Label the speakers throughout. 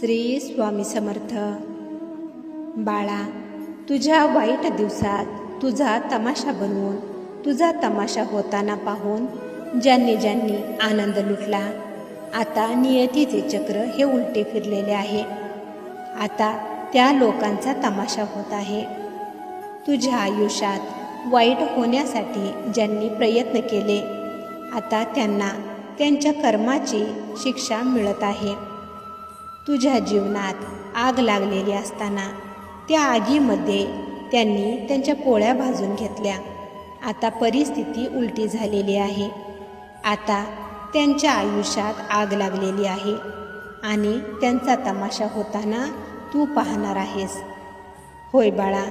Speaker 1: श्री स्वामी समर्थ. बाळा तुझ्या वाईट दिवसात तुझा तमाशा बनवून तुझा तमाशा होताना पाहून ज्यांनी ज्यांनी आनंद लुटला आता नियतीचे चक्र हे उलटे फिरलेले आहे. आता त्या लोकांचा तमाशा होत आहे. तुझ्या आयुष्यात वाईट होण्यासाठी ज्यांनी प्रयत्न केले आता त्यांना त्यांच्या कर्माची शिक्षा मिळत आहे. तुझ्या जीवनात आग लागलेली असताना त्या आगीमध्ये त्यांनी त्यांच्या पोळ्या भाजून घेतल्या. आता परिस्थिती उलटी झालेली आहे. आता त्यांच्या आयुष्यात आग लागलेली आहे आणि त्यांचा तमाशा होताना तू पाहणार आहेस. होय बाळा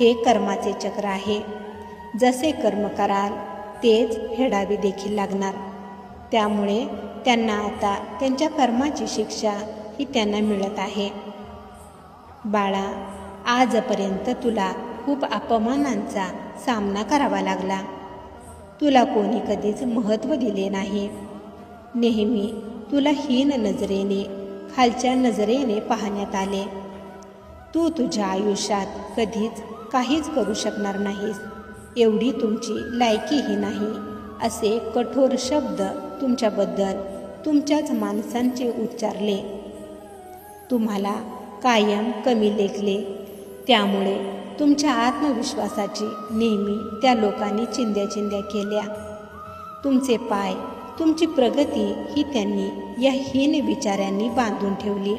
Speaker 1: हे कर्माचे चक्र आहे. जसे कर्म कराल तेच हेडावे देखील लागणार. त्यामुळे त्यांना आता त्यांच्या कर्माची शिक्षा ही त्यांना मिळत आहे. बाळा आजपर्यंत तुला खूप अपमानांचा सामना करावा लागला. तुला कोणी कधीच महत्त्व दिले नाही. नेहमी तुला हीन नजरेने खालच्या नजरेने पाहण्यात आले. तू तुझ्या आयुष्यात कधीच काहीच करू शकणार नाहीस. एवढी तुमची लायकीही नाही असे कठोर शब्द तुमच्याबद्दल तुमच्याच माणसांचे उच्चारले. तुम्हाला कायम कमी लेखले त्यामुळे तुमच्या आत्मविश्वासाची नेहमी त्या लोकांनी चिंध्या चिंध्या केल्या. तुमचे पाय तुमची प्रगती ही त्यांनी या हीन विचारांनी बांधून ठेवली.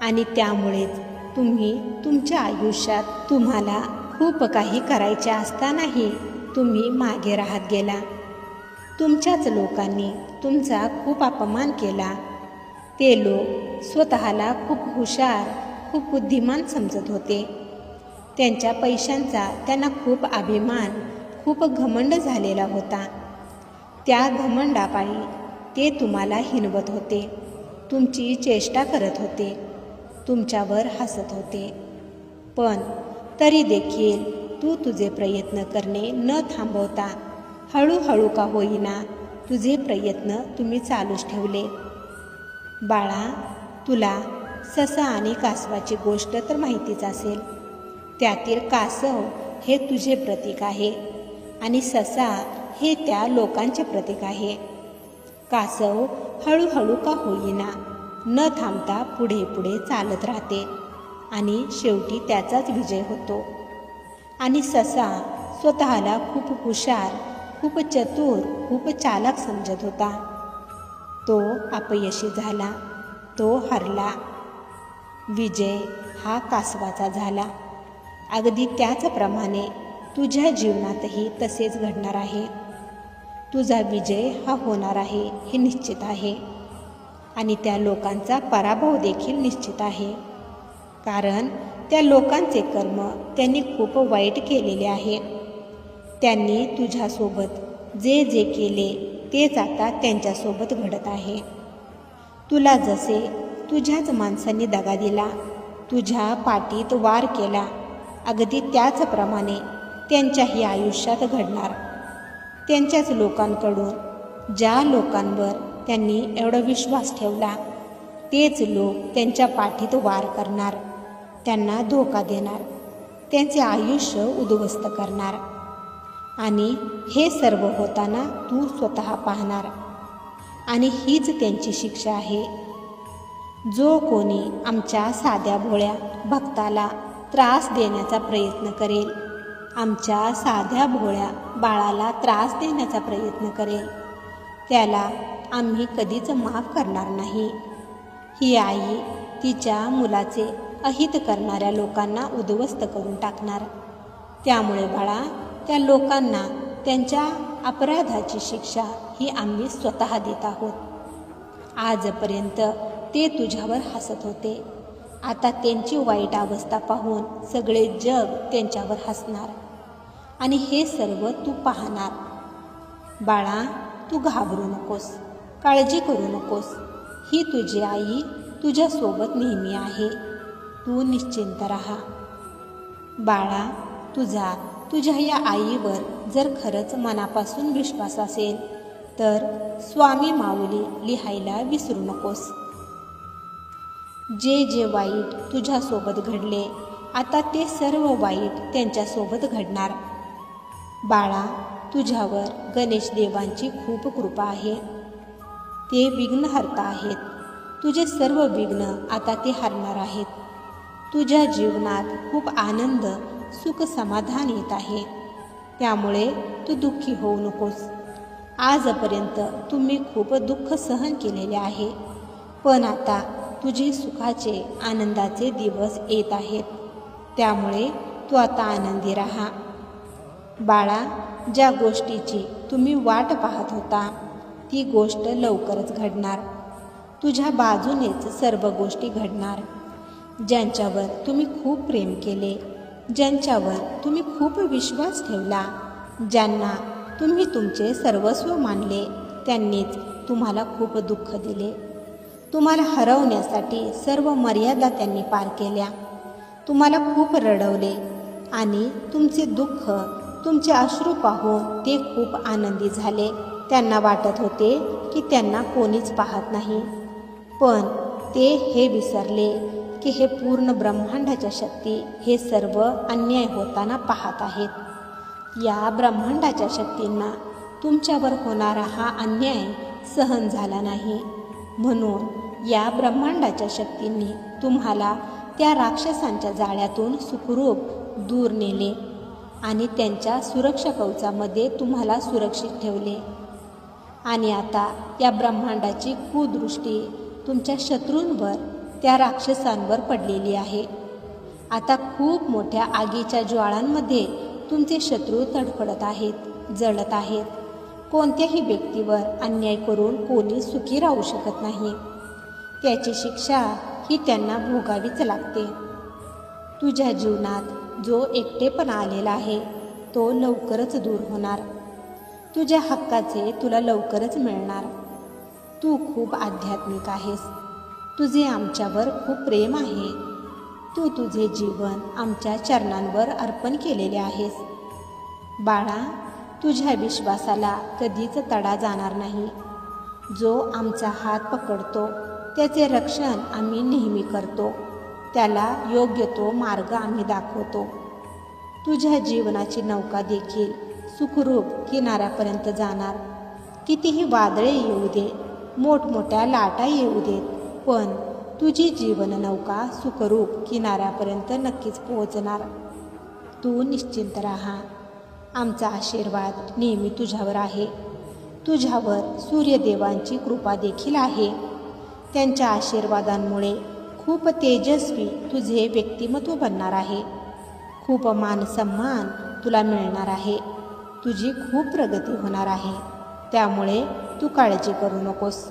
Speaker 1: आणि त्यामुळेच तुम्ही तुमच्या आयुष्यात तुम्हाला खूप काही करायचे असतानाही तुम्ही मागे राहत गेला. तुमच्याच लोकांनी तुमचा खूप अपमान केला. ते लोक स्वतःला खूप हुशार खूप बुद्धिमान समजत होते. त्यांच्या पैशांचा त्यांना खूप अभिमान खूप घमंड झालेला होता. त्या घमंडापायी ते तुम्हाला हिनवत होते. तुमची चेष्टा करत होते. तुमच्यावर हसत होते. पण तरी देखील तू तुझे प्रयत्न करणे न थांबवता हळूहळू का होईना तुझे प्रयत्न तुम्ही चालूच ठेवले. बाळा तुला ससा आणि कासवाची गोष्ट तर माहितीच असेल. त्यातील कासव हे तुझे प्रतीक आहे आणि ससा हे त्या लोकांचे प्रतीक आहे. कासव हळूहळू का होईना न थांबता पुढे पुढे चालत राहते आणि शेवटी त्याचाच विजय होतो. आणि ससा स्वतःला खूप हुशार खूप चतुर खूप चालक समजत होता. तो अपयशी झाला. तो हरला. विजय हा कासवाचा झाला. अगदी त्याचप्रमाणे तुझ्या जीवनातही तसेच घडणार आहे. तुझा विजय हा होणार आहे हे निश्चित आहे. आणि त्या लोकांचा पराभव देखील निश्चित आहे. कारण त्या लोकांचे कर्म त्यांनी खूप वाईट केलेले आहे. त्यांनी तुझ्यासोबत जे जे केले तेच आता त्यांच्यासोबत घडत आहे. तुला जसे तुझ्याच माणसांनी दगा दिला तुझ्या पाठीत वार केला अगदी त्याचप्रमाणे त्यांच्याही आयुष्यात घडणार. त्यांच्याच लोकांकडून ज्या लोकांवर त्यांनी एवढा विश्वास ठेवला तेच लोक त्यांच्या पाठीत वार करणार त्यांना धोका देणार त्यांचे आयुष्य उद्ध्वस्त करणार. आणि हे सर्व होताना तू स्वतः पाहणार. आणि हीच त्यांची शिक्षा आहे. जो कोणी आमच्या साध्या भोळ्या भक्ताला त्रास देण्याचा प्रयत्न करेल आमच्या साध्या भोळ्या बाळाला त्रास देण्याचा प्रयत्न करेल त्याला आम्ही कधीच माफ करणार नाही. ही आई तिच्या मुलाचे अहित करणाऱ्या लोकांना उद्ध्वस्त करून टाकणार. त्यामुळे बाळा त्या लोकांना त्यांच्या अपराधाची शिक्षा ही आम्ही स्वतः देत आहोत. आजपर्यंत ते तुझ्यावर हसत होते. आता त्यांची वाईट अवस्था पाहून सगळे जग त्यांच्यावर हसणार. आणि हे सर्व तू पाहणार. बाळा तू घाबरू नकोस काळजी करू नकोस. ही तुझी आई तुझ्यासोबत नेहमी आहे. तू निश्चिंत राहा. बाळा तुझा तुझ्या या आईवर जर खरंच मनापासून विश्वास असेल तर स्वामी माऊली लिहायला विसरू नकोस. जे जे वाईट तुझ्यासोबत घडले आता ते सर्व वाईट त्यांच्यासोबत घडणार. बाळा तुझ्यावर गणेश देवांची खूप कृपा आहे. ते विघ्नहर्ता आहेत. तुझे सर्व विघ्न आता ते हरणार आहेत. तुझ्या जीवनात खूप आनंद सुख समाधान येत आहे. त्यामुळे तू दुःखी होऊ नकोस. आजपर्यंत तुम्ही खूप दुःख सहन केलेले आहे. पण आता तुझे सुखाचे आनंदाचे दिवस येत आहेत. त्यामुळे तू आता आनंदी राहा. बाळा ज्या गोष्टीची तुम्ही वाट पाहत होता ती गोष्ट लवकरच घडणार. तुझ्या बाजूनेच सर्व गोष्टी घडणार. ज्यांच्यावर तुम्ही खूप प्रेम केले ज्यांच्यावर तुम्ही खूप विश्वास ठेवला ज्यांना तुम्ही तुमचे सर्वस्व मानले त्यांनीच तुम्हाला खूप दुःख दिले. तुम्हाला हरवण्यासाठी सर्व मर्यादा त्यांनी पार केल्या. तुम्हाला खूप रडवले आणि तुमचे दुःख तुमचे अश्रू पाहून ते खूप आनंदी झाले. त्यांना वाटत होते की त्यांना कोणीच पाहत नाही. पण ते हे विसरले की हे पूर्ण ब्रह्मांडाच्या शक्ती हे सर्व अन्याय होताना पाहत आहेत. या ब्रह्मांडाच्या शक्तींना तुमच्यावर होणारा हा अन्याय सहन झाला नाही. म्हणून या ब्रह्मांडाच्या शक्तींनी तुम्हाला त्या राक्षसांच्या जाळ्यातून सुखरूप दूर नेले आणि त्यांच्या सुरक्षा कवचामध्ये तुम्हाला सुरक्षित ठेवले. आणि आता या ब्रह्मांडाची कुदृष्टी तुमच्या शत्रूंवर त्या राक्षसांवर पडलेली आहे. आता खूप मोठ्या आगीच्या ज्वाळांमध्ये तुमचे शत्रू तडफडत आहेत जळत आहेत. कोणत्याही व्यक्तीवर अन्याय करून कोणी सुखी राहू शकत नाही. त्याची शिक्षा ही त्यांना भोगावीच लागते. तुझ्या जीवनात जो एकटेपणा आलेला आहे तो लवकरच दूर होणार. तुझ्या हक्काचे तुला लवकरच मिळणार. तू खूप आध्यात्मिक आहेस. तुझे आमच्यावर खूप प्रेम आहे. तू तुझे जीवन आमच्या चरणांवर अर्पण केलेले आहेस. बाळा तुझ्या विश्वासाला कधीच तडा जाणार नाही. जो आमचा हात पकडतो त्याचे रक्षण आम्ही नेहमी करतो. त्याला योग्य तो मार्ग आम्ही दाखवतो. तुझ्या जीवनाची नौका देखील सुखरूप किनाऱ्यापर्यंत जाणार. कितीही वादळे येऊ दे मोठमोठ्या लाटा येऊ देत पण तुझी जीवन नौका सुखरूप किनाऱ्यापर्यंत नक्कीच पोहोचणार. तू निश्चिंत राहा. आमचा आशीर्वाद नेहमी तुझ्यावर आहे. तुझ्यावर सूर्यदेवांची कृपा देखील आहे. त्यांच्या आशीर्वादांमुळे खूप तेजस्वी तुझे व्यक्तिमत्व बनणार आहे. खूप मानसन्मान तुला मिळणार आहे. तुझी खूप प्रगती होणार आहे. त्यामुळे तू काळजी करू नकोस.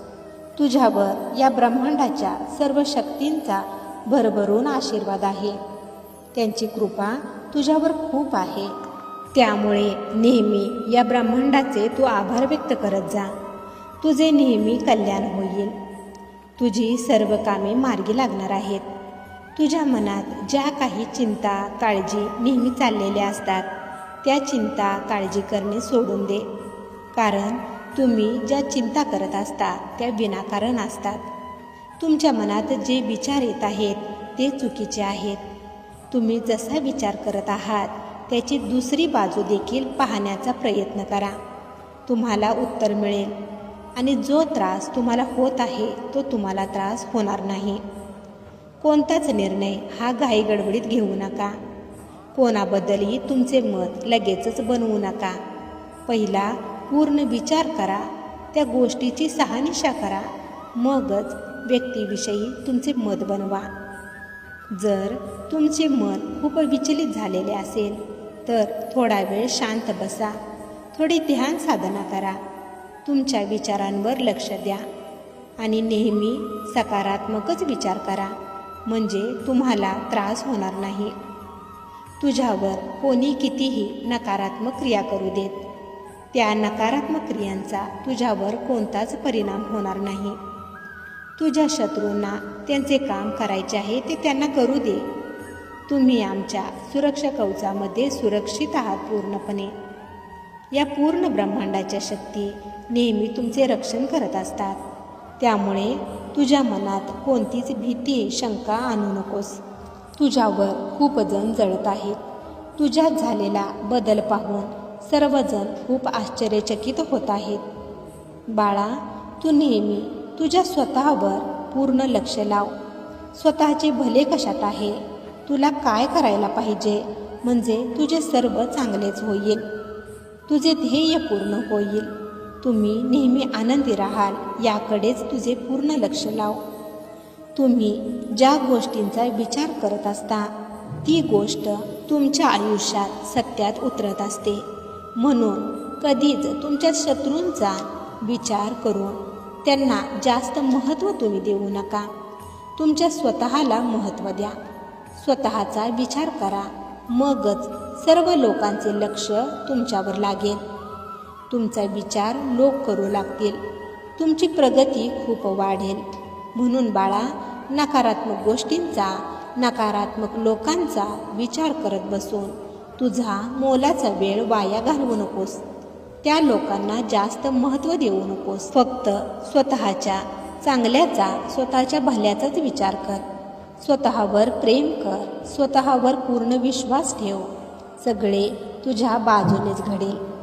Speaker 1: तुझ्यावर या ब्रह्मांडाच्या सर्व शक्तींचा भरभरून आशीर्वाद आहे. त्यांची कृपा तुझ्यावर खूप आहे. त्यामुळे नेहमी या ब्रह्मांडाचे तू आभार व्यक्त करत जा. तुझे नेहमी कल्याण होईल. तुझी सर्व कामे मार्गी लागणार आहेत. तुझ्या मनात ज्या काही चिंता काळजी नेहमी चाललेल्या असतात त्या चिंता काळजी करणे सोडून दे. कारण तुम्ही ज्या चिंता करत असता त्या विनाकारण असतात. तुमच्या मनात जे विचार येत आहेत ते चुकीचे आहेत. तुम्ही जसा विचार करत आहात त्याची दुसरी बाजू देखील पाहण्याचा प्रयत्न करा. तुम्हाला उत्तर मिळेल. आणि जो त्रास तुम्हाला होत आहे तो तुम्हाला त्रास होणार नाही. कोणताच निर्णय हा घाई गडबडीत घेऊ नका. कोणाबद्दलही तुमचे मत लगेचच बनवू नका. पहिला पूर्ण विचार करा त्या गोष्टीची सहानिशा करा मगच व्यक्तीविषयी तुमचे मत बनवा. जर तुमचे मन खूप विचलित झालेले असेल तर थोडा वेळ शांत बसा थोडी ध्यान साधना करा तुमच्या विचारांवर लक्ष द्या आणि नेहमी सकारात्मकच विचार करा म्हणजे तुम्हाला त्रास होणार नाही. तुझ्यावर कोणी कितीही नकारात्मक क्रिया करू देत त्या नकारात्मक क्रियांचा तुझ्यावर कोणताच परिणाम होणार नाही. तुझ्या शत्रूंना त्यांचे काम करायचे आहे ते त्यांना करू दे. तुम्ही आमच्या सुरक्षा कवचामध्ये सुरक्षित आहात पूर्णपणे. या पूर्ण ब्रह्मांडाच्या शक्ती नेहमी तुमचे रक्षण करत असतात. त्यामुळे तुझ्या मनात कोणतीच भीती शंका आणू नकोस. तुझ्यावर खूप जण जळत आहेत. तुझ्यात झालेला बदल पाहून सर्वजण खूप आश्चर्यचकित होत आहेत. बाळा तू नेहमी तुझ्या स्वतःवर पूर्ण लक्ष लाव. स्वतःचे भले कशात आहे. तुला काय करायला पाहिजे? म्हणजे तुझे सर्व चांगलेच होईल. तुझे ध्येय पूर्ण होईल. तुम्ही नेहमी आनंदी राहाल याकडेच तुझे पूर्ण लक्ष लाव. तुम्ही ज्या गोष्टींचा विचार करत असता ती गोष्ट तुमच्या आयुष्यात सत्यात उतरत असते. म्हणून कधीच तुमच्या शत्रूंचा विचार करून त्यांना जास्त महत्त्व तुम्ही देऊ नका. तुमच्या स्वतःला महत्त्व द्या. स्वतःचा विचार करा. मगच सर्व लोकांचे लक्ष तुमच्यावर लागेल. तुमचा विचार लोक करू लागतील. तुमची प्रगती खूप वाढेल. म्हणून बाळा नकारात्मक गोष्टींचा नकारात्मक लोकांचा विचार करत बसून तुझा मोलाचा वेळ वाया घालवू नकोस. त्या लोकांना जास्त महत्त्व देऊ नकोस. फक्त स्वतःच्या चांगल्याचा स्वतःच्या भल्याचाच विचार कर. स्वतःवर प्रेम कर. स्वतःवर पूर्ण विश्वास ठेव. सगळे तुझ्या बाजूनेच घडेल.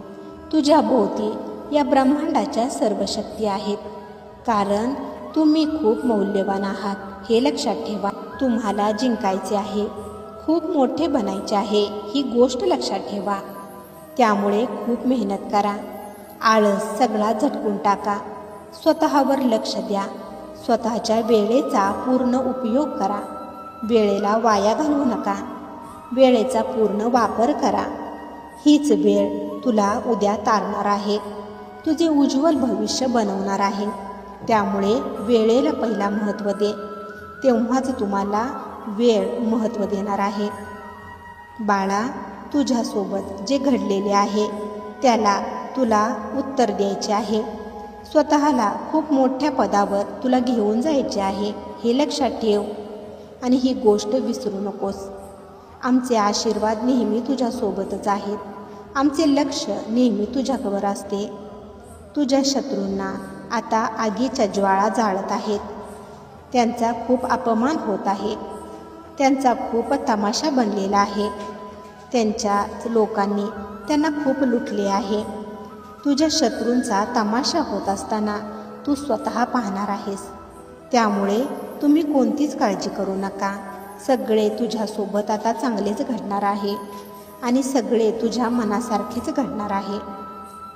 Speaker 1: तुझ्या भोवती या ब्रह्मांडाच्या सर्व शक्ती आहेत. कारण तुम्ही खूप मौल्यवान आहात हे लक्षात ठेवा. तुम्हाला जिंकायचे आहे. खूप मोठे बनायचे आहे ही गोष्ट लक्षात ठेवा. त्यामुळे खूप मेहनत करा. आळस सगळा झटकून टाका. स्वतःवर लक्ष द्या. स्वतःच्या वेळेचा पूर्ण उपयोग करा. वेळेला वाया घालवू नका. वेळेचा पूर्ण वापर करा. हीच वेळ तुला उद्या तारणार आहे. तुझे उज्ज्वल भविष्य बनवणार आहे. त्यामुळे वेळेला पहिला महत्त्व दे. तेव्हाच तुम्हाला वेळ महत्त्व देणार आहे. बाळा तुझ्यासोबत जे घडलेले आहे त्याला तुला उत्तर द्यायचे आहे. स्वतःला खूप मोठ्या पदावर तुला घेऊन जायचे आहे हे लक्षात ठेव. आणि ही गोष्ट विसरू नकोस. आमचे आशीर्वाद नेहमी तुझ्यासोबतच आहेत. आमचे लक्ष नेहमी तुझ्याकडवर असते. तुझ्या शत्रूंना आता आगीच्या ज्वाळा जाळत आहेत. त्यांचा खूप अपमान होत आहे. त्यांचा खूप तमाशा बनलेला आहे. त्यांच्या लोकांनी त्यांना खूप लुटले आहे. तुझ्या शत्रूंचा तमाशा होत असताना तू स्वतः पाहणार आहेस. त्यामुळे तुम्ही कोणतीच काळजी करू नका. सगळे तुझ्यासोबत आता चांगलेच घडणार आहे आणि सगळे तुझ्या मनासारखेच घडणार आहे.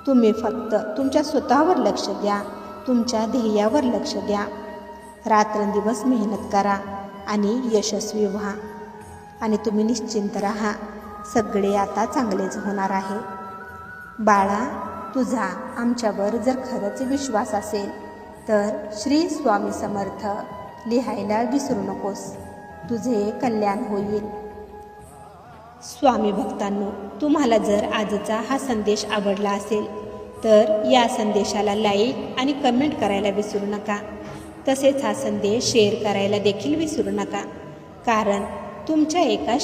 Speaker 1: तुम्ही फक्त तुमच्या स्वतःवर लक्ष द्या. तुमच्या ध्येयावर लक्ष द्या. रात्रंदिवस मेहनत करा. आणि यशस्वी व्हा. आणि तुम्ही निश्चिंत राहा. सगळे आता चांगलेच होणार आहे. बाळा तुझा आमच्यावर जर खरंच विश्वास असेल तर श्री स्वामी समर्थ लिहायला विसरू नकोस. तुझे कल्याण होईल. स्वामी भक्तांनो तुम्हाला जर आजचा हा संदेश आवडला असेल तर या संदेशाला लाईक आणि कमेंट करायला विसरू नका. तसेच हा संदेश शेअर करायला देखील विसरू नका. कारण तुमच्या एका